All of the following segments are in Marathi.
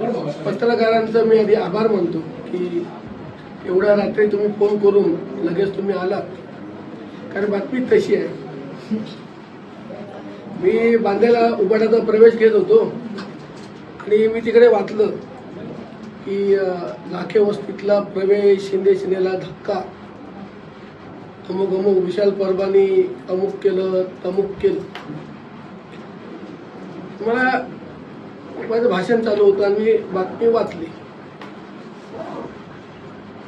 पत्रकारांचं मी आधी आभार मानतो की एवढ्या रात्री तुम्ही फोन करून लगेच तुम्ही आलात. कारण बातमी तशी आहे. मी बांद्याला उबाड्याचा प्रवेश घेत होतो. आणि मी तिकडे वाचलं की लाखे वस्तीतला प्रवेश शिंदे शिंदेला धक्का. अमुक अमुक विशाल परबानी अमुक केलं तमुक केलं. मला माझं भाषण चालू होतं आणि मी बातमी वाचली.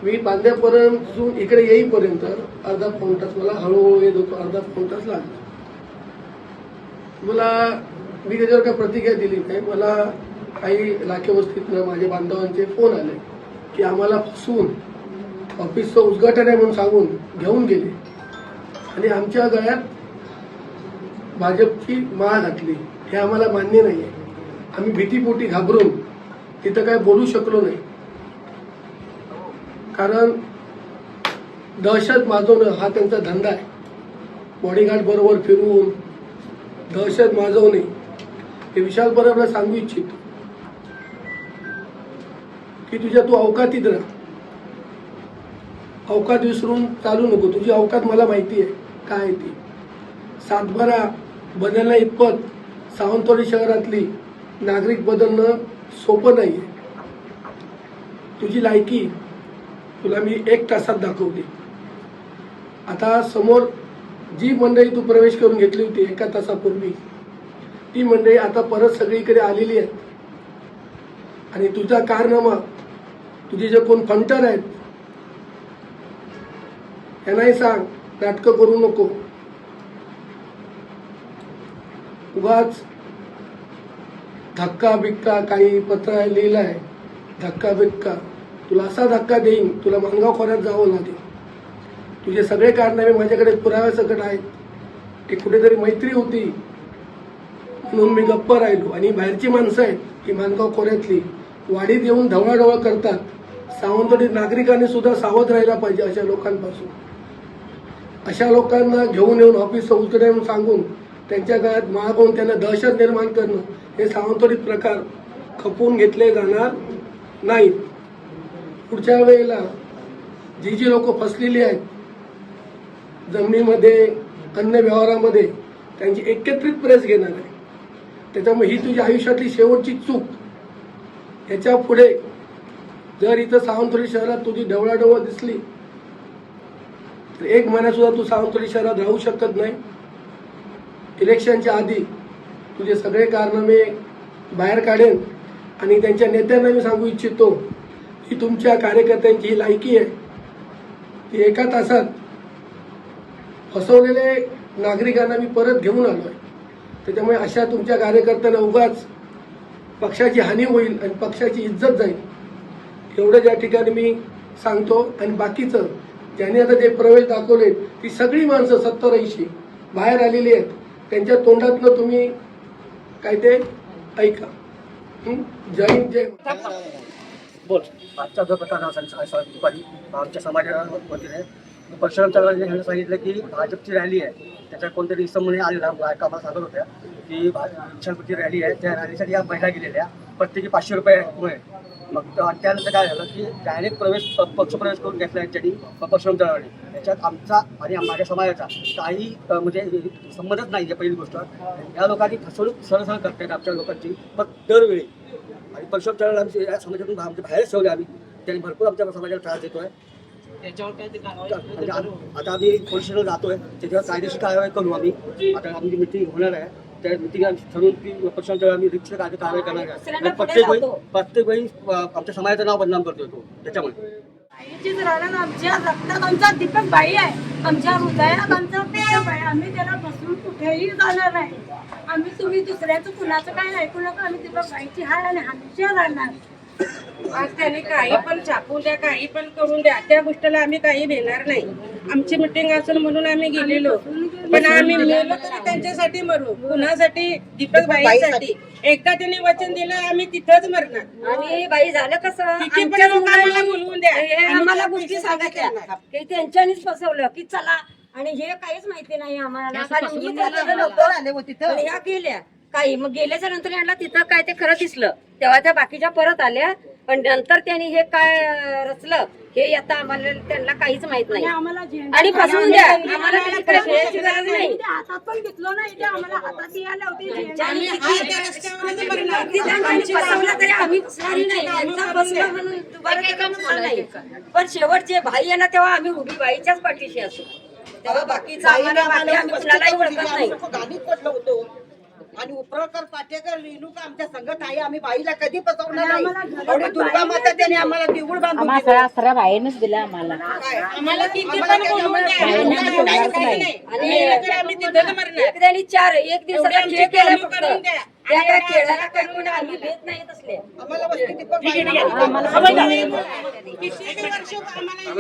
मी बांद्यापर्यंत इकडे येईपर्यंत अर्धा पाऊन तास मला हळूहळू येत होतो अर्धा पाऊन तास लागला. मला मी त्याच्यावर काय प्रतिक्रिया दिली नाही. मला काही लाखे वस्तीतनं माझ्या बांधवांचे फोन आले की आम्हाला फसवून ऑफिसचं उद्घाटन आहे म्हणून सांगून घेऊन गेले. आणि आमच्या गळ्यात भाजपची माळ घातली. हे आम्हाला मान्य नाही आहे आम्ही भीतीपोटी घाबरून तिथं काय बोलू शकलो नाही. कारण दहशत माजवणं हा त्यांचा धंदा आहे. बॉडीगार्ड बरोबर फिरवून दहशत माजवणे हे विशाल परबला सांगू इच्छितो. की तुझ्या तू अवकातीत राहा. अवकात विसरून चालू नको. तुझी अवकात मला माहिती आहे. काय आहे ती? सातबारा बदलण्या इतपत सावंतवाडी शहरातली नागरिक बदलणं सोपं नाही आहे तुझी लायकी तुला मी एक तासात दाखवली आता समोर जी मंडळी तू प्रवेश करून घेतली होती एका तासापूर्वी ती मंडळी आता परत सगळीकडे आलेली आहेत. आणि तुझा कारनामा तुझे जे कोण फंटर आहेत त्यांनाही सांग नाटकं करू नको. उगाच धक्का बिक्का काही पत्र लिहिलंय धक्का बिक्का. तुला असा धक्का देईन तुला मानगाव खोऱ्यात जावं लागेल. तुझे सगळे कारनामे माझ्याकडे पुराव्यासकट आहेत. ती कुठेतरी मैत्री होती. म्हणून मी गप्प राहिलो. आणि बाहेरची माणसं आहेत ही मानगाव खोऱ्यातली. वाडीत येऊन ढवळाढवळ करतात. सावंतवाडी नागरिकांनी सुद्धा सावध राहायला पाहिजे अशा लोकांपासून. अशा लोकांना घेऊन येऊन ऑफिसचं उतरे सांगून त्यांच्या गळ्यात होऊन त्यांना दहशत निर्माण करणं हे सावंतवाडीत प्रकार खपवून घेतले जाणार नाहीत. पुढच्या वेळेला जी जी लोक फसलेली आहेत जमिनीमध्ये अन्य व्यवहारामध्ये त्यांची एकत्रित प्रेस घेणार आहे. त्याच्यामुळे ही तुझ्या आयुष्यातली शेवटची चूक. याच्यापुढे जर इथं सावंतवाडी शहरात तुझी ढवळाढवळ दिसली तर एक महिन्यासुद्धा तू सावंतवाडी शहरात राहू शकत नाही. इलेक्शनच्या आधी तुझे सगळे कारनामे बाहेर काढेन आणि त्यांच्या नेत्यांना मी सांगू इच्छितो की तुमच्या कार्यकर्त्यांची ही लायकी आहे. ती एका तासात फसवलेले नागरिकांना मी परत घेऊन आलो आहे त्याच्यामुळे अशा तुमच्या कार्यकर्त्यांना उगाच पक्षाची हानी होईल आणि पक्षाची इज्जत जाईल. एवढं ज्या ठिकाणी मी सांगतो आणि बाकीचं ज्यांनी आता जे प्रवेश दाखवले ती सगळी माणसं सत्तर ऐंशी बाहेर आलेली आहेत. त्यांच्या तोंडातनं तुम्ही काय ते ऐका. जय हिंद जय बोल. आजच्या जो प्रकार दुपारी आमच्या समाजामध्ये परशुराम चव्हाण यांनी सांगितलं की भाजपची रॅली आहे. त्याच्या कोणतरी समोर आलेला बायका आम्हाला सांगत होत्या की भाजपची रॅली आहे. त्या रॅलीसाठी या महिला गेलेल्या. प्रत्येकी पाचशे रुपये मग त्यानंतर काय झालं की डायरेक्ट प्रवेश पक्षप्रवेश करून घेतला यांच्यानी परशुराम चव्हाण याच्यात आमचा आणि माझ्या समाजाचा काही म्हणजे संबंधच नाही आहे पहिली गोष्ट. या लोकांनी फसवणूक सरळ सरळ करतात आमच्या लोकांची पण दरवेळी. आणि परशुराम चव्हाण आमच्या या समाजातून आमच्या बाहेर ठेवले आम्ही. त्यांनी भरपूर आमच्या समाजाला त्रास देतोय. म्हणजे आ- आता आम्ही पोलीस जातोय. त्याच्यावर कायदेशीर कारवाई करू आम्ही. आता आमची मिटिंग होणार आहे. त्या मिटिंग ठरवून की परशुराम चव्हाण आम्ही रिक्षा कायदे कारवाई करणार आहे. आणि प्रत्येक वेळी प्रत्येक वेळी अ, आमच्या समाजाचं नाव बदनाम करतोय तो त्याच्यामुळे. बाईचीच राहणार आमच्या रक्तात आमचा दीपक बाई आहे. आमच्या हृदयात आमचा दीपक आहे. आम्ही त्याला बसून कुठेही जाणार नाही. आम्ही तुम्ही दुसऱ्याचं कुणाचं काय ऐकू नका. आम्ही दीपक बाईची हाय आणि हमेशा राहणार. आज त्याने काही पण छापून द्या काही पण करून द्या. त्या गोष्टीला आम्ही काही देणार नाही. आमची मिटिंग असेल म्हणून आम्ही गेलेलो. पण आम्ही मेलो तरी त्यांच्यासाठी मरू कुणासाठी दीपक बाईसाठी. एकदा त्यांनी वचन दिलं आम्ही तिथंच मरणार. आणि बाई झालं कसं? किती पण लोक आम्हाला बोलवून द्या. हे आम्ही आम्हाला गोष्टी सांगायच्या. की त्यांच्यानीच फसवलं की चला. आणि हे काहीच माहिती नाही आम्हाला. आणि ह्या केल्या काही. मग गेल्याच्यानंतर यांना तिथं काय ते खरं दिसलं. तेव्हा त्या बाकीच्या परत आल्या. पण नंतर त्यांनी हे काय रचलं हे आता आम्हाला त्यांना काहीच माहीत नाही. आणि फसवून द्या. आम्ही आम्हाला त्याची गरज नाही. हातात पण घेतलो नाही ते आम्हाला हातात यायला होती झेंडा. आणि किती जणांनी फसवलं तरी आम्ही फसणारी नाही. यांचा फसला म्हणून दुबारा त्याला फसवलं नाही. पण शेवटचे भाई आहे ना तेव्हा आम्ही उभी बाईच्याच पाठीशी असू. तेव्हा बाकीचं आम्हाला बाकी आम्ही कुणालाही ओळखत नाही. गाणी पडलो होतो. आणि उपरकर पाटेकर रेणुका आमच्या संगत आहे आम्ही बाईला कधी फसवणार नाही. एवढी दुर्गा माता त्याने आम्हाला देऊळ बांधून दिलं. आसरा बाहेरच दिला आम्हाला. आम्हाला किती पण बोलवून द्या. आम्हाला काही काही नाही. आणि गेलं तर आम्ही तिथं मरणार. त्यांनी चार एक दिवसाचा एवढी खेळ आमची केला कामं फक्त. करून द्या. त्या काय खेळाला करून आम्ही भेट नाही असले आम्हाला वस्ती दीपक बाई- किती वर्ष आम्हाला